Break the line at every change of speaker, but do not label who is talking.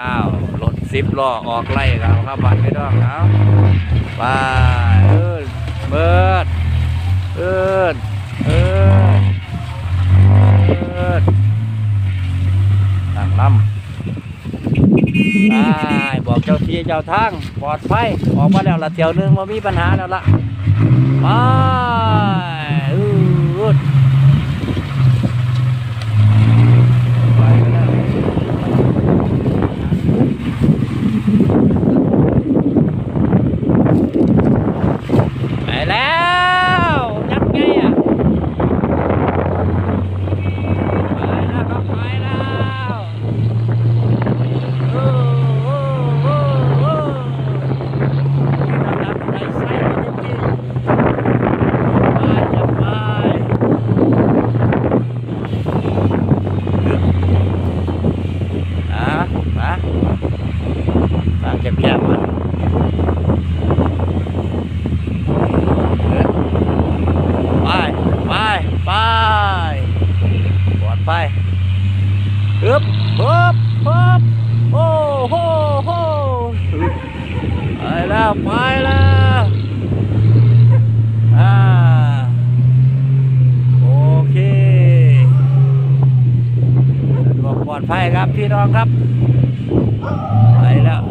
อ้าวรถสิบล้อออกไล่ครับครับบันพี่น้องเอาไปเอิดเบิดเอิดเอิดเอิดตั้งลำไปบอกเจ้าที่เจ้าทางปลอดภัยออกมาแล้วละเที่ยวนึงมามีปัญหาแล้วละไปอืดไปแล้ว ไปแล้วยับไงอะไปแล้วครับไปแล้วโอ้โอ้โอ้โอ้น้ำใจใส่จริงๆไปจะไปอะมาทางแคบๆมาไปไปไปปลอดไป ฮึบฮึบฮึบโอ้โหโหไปแล้วไปแล้วอ่าโอเคสะดวกปลอดภัยครับพี่น้องครับไปแล้ว